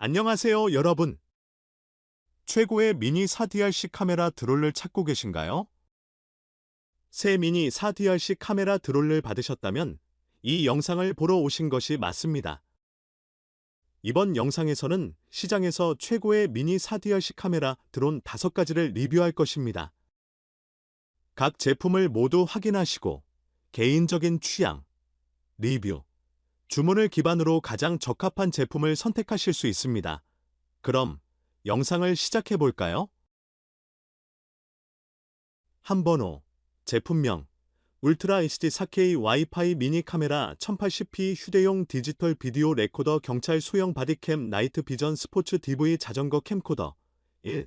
안녕하세요, 여러분. 최고의 미니 4DRC 카메라 드롤을 찾고 계신가요? 새 미니 4DRC 카메라 드롤을 받으셨다면 이 영상을 보러 오신 것이 맞습니다. 이번 영상에서는 시장에서 최고의 미니 4DRC 카메라 드론 5가지를 리뷰할 것입니다. 각 제품을 모두 확인하시고 개인적인 취향, 리뷰, 주문을 기반으로 가장 적합한 제품을 선택하실 수 있습니다. 그럼 영상을 시작해 볼까요? 한 번호, 제품명, 울트라 HD 4K 와이파이 미니 카메라 1080p 휴대용 디지털 비디오 레코더 경찰 소형 바디캠 나이트 비전 스포츠 DV 자전거 캠코더 1.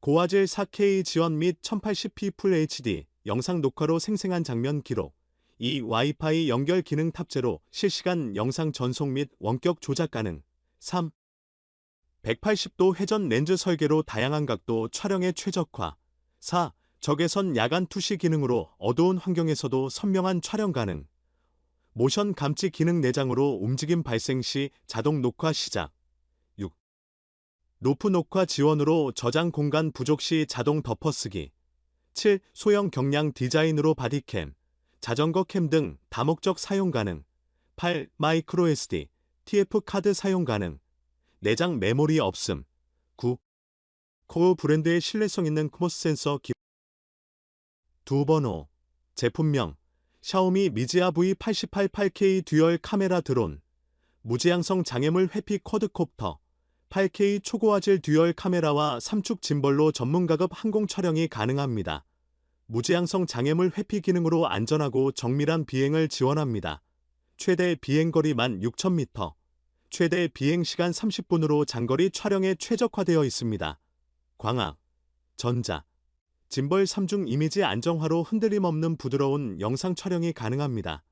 고화질 4K 지원 및 1080p 풀 HD 영상 녹화로 생생한 장면 기록 2. 와이파이 연결 기능 탑재로 실시간 영상 전송 및 원격 조작 가능 3. 180도 회전 렌즈 설계로 다양한 각도 촬영에 최적화 4. 적외선 야간 투시 기능으로 어두운 환경에서도 선명한 촬영 가능. 모션 감지 기능 내장으로 움직임 발생 시 자동 녹화 시작. 6. 로프 녹화 지원으로 저장 공간 부족 시 자동 덮어쓰기. 7. 소형 경량 디자인으로 바디캠, 자전거 캠 등 다목적 사용 가능. 8. 마이크로 SD, TF 카드 사용 가능. 내장 메모리 없음. 9. 코어 브랜드의 신뢰성 있는 크모스 센서 기 두 번호 제품명 샤오미 미지아 V88 8K 듀얼 카메라 드론 무제향성 장애물 회피 쿼드콥터 8K 초고화질 듀얼 카메라와 삼축 짐벌로 전문가급 항공 촬영이 가능합니다. 무제향성 장애물 회피 기능으로 안전하고 정밀한 비행을 지원합니다. 최대 비행거리 16,000m, 최대 비행시간 30분으로 장거리 촬영에 최적화되어 있습니다. 광학, 전자, 짐벌 3중 이미지 안정화로 흔들림 없는 부드러운 영상 촬영이 가능합니다.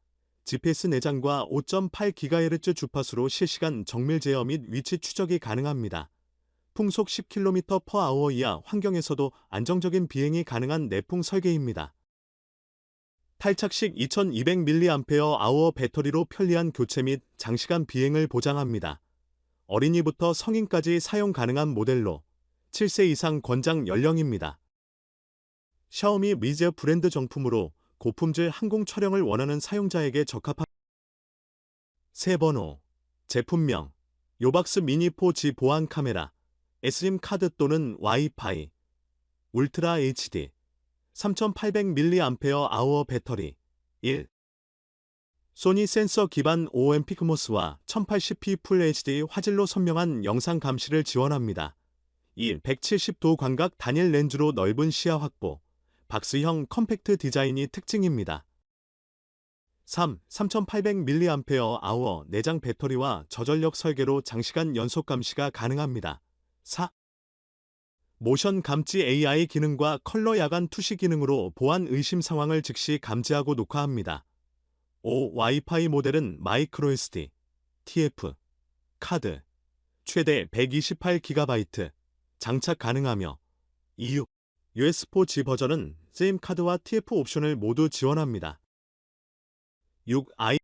GPS 내장과 5.8GHz 주파수로 실시간 정밀 제어 및 위치 추적이 가능합니다. 풍속 10km/h 이하 환경에서도 안정적인 비행이 가능한 내풍 설계입니다. 탈착식 2200mAh 배터리로 편리한 교체 및 장시간 비행을 보장합니다. 어린이부터 성인까지 사용 가능한 모델로 7세 이상 권장 연령입니다. 샤오미 미제 브랜드 정품으로 고품질 항공 촬영을 원하는 사용자에게 적합한 세 번호 제품명 요박스 미니 4G 보안 카메라 SD 카드 또는 와이파이 울트라 HD 3800mAh 배터리 1 소니 센서 기반 OM 피크모스와 1080p 풀 HD 화질로 선명한 영상 감시를 지원합니다. 2. 170도 광각 단일 렌즈로 넓은 시야 확보 박스형 컴팩트 디자인이 특징입니다. 3. 3800mAh 내장 배터리와 저전력 설계로 장시간 연속 감시가 가능합니다. 4. 모션 감지 AI 기능과 컬러 야간 투시 기능으로 보안 의심 상황을 즉시 감지하고 녹화합니다. 5. 와이파이 모델은 마이크로 SD, TF, 카드, 최대 128GB 장착 가능하며 26. US4G 버전은 세임 카드와 TF 옵션을 모두 지원합니다. 6i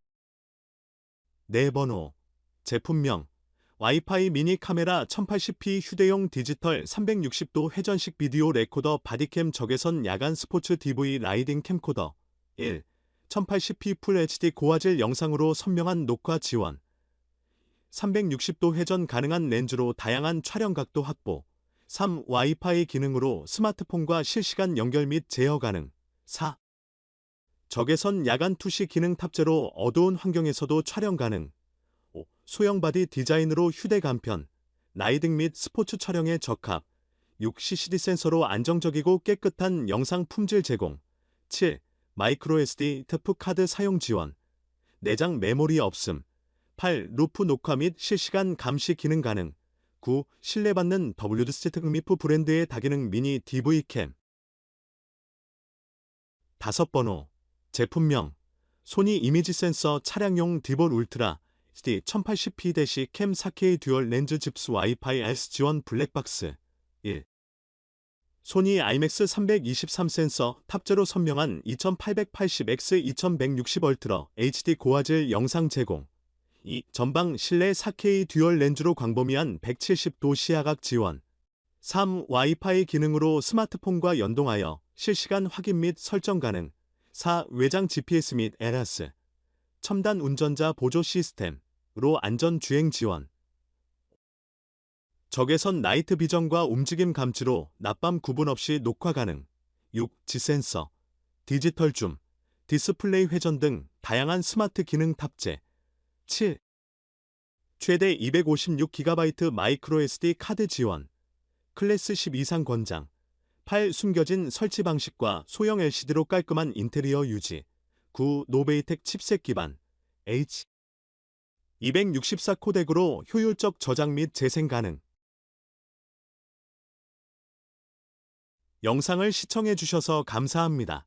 네 번호 제품명 와이파이 미니 카메라 1080p 휴대용 디지털 360도 회전식 비디오 레코더 바디캠 적외선 야간 스포츠 DV 라이딩 캠코더 1. 1080p 풀 HD 고화질 영상으로 선명한 녹화 지원 360도 회전 가능한 렌즈로 다양한 촬영 각도 확보 3. 와이파이 기능으로 스마트폰과 실시간 연결 및 제어 가능. 4. 적외선 야간 투시 기능 탑재로 어두운 환경에서도 촬영 가능. 5. 소형 바디 디자인으로 휴대 간편, 라이딩 및 스포츠 촬영에 적합. 6. CCD 센서로 안정적이고 깨끗한 영상 품질 제공. 7. 마이크로 SD 트프 카드 사용 지원. 내장 메모리 없음. 8. 루프 녹화 및 실시간 감시 기능 가능. 9. 신뢰받는 WD스테트 미프 브랜드의 다기능 미니 DV캠 다섯 번호 제품명 소니 이미지 센서 차량용 디볼 울트라 SD 1080p 캠 4K 듀얼 렌즈 집스 와이파이 S 지원 블랙박스 1. 소니 IMAX 323 센서 탑재로 선명한 2880x 2160 얼트라 HD 고화질 영상 제공 2. 전방 실내 4K 듀얼 렌즈로 광범위한 170도 시야각 지원 3. 와이파이 기능으로 스마트폰과 연동하여 실시간 확인 및 설정 가능 4. 외장 GPS 및 에라스 첨단 운전자 보조 시스템으 로 안전 주행 지원 적외선 나이트 비전과 움직임 감지로 낮밤 구분 없이 녹화 가능 6. 지센서 디지털 줌 디스플레이 회전 등 다양한 스마트 기능 탑재 7. 최대 256GB 마이크로 SD 카드 지원 클래스 10 이상 권장 8. 숨겨진 설치 방식과 소형 LCD로 깔끔한 인테리어 유지 9. 노베이텍 칩셋 기반 H 264 코덱으로 효율적 저장 및 재생 가능 영상을 시청해 주셔서 감사합니다.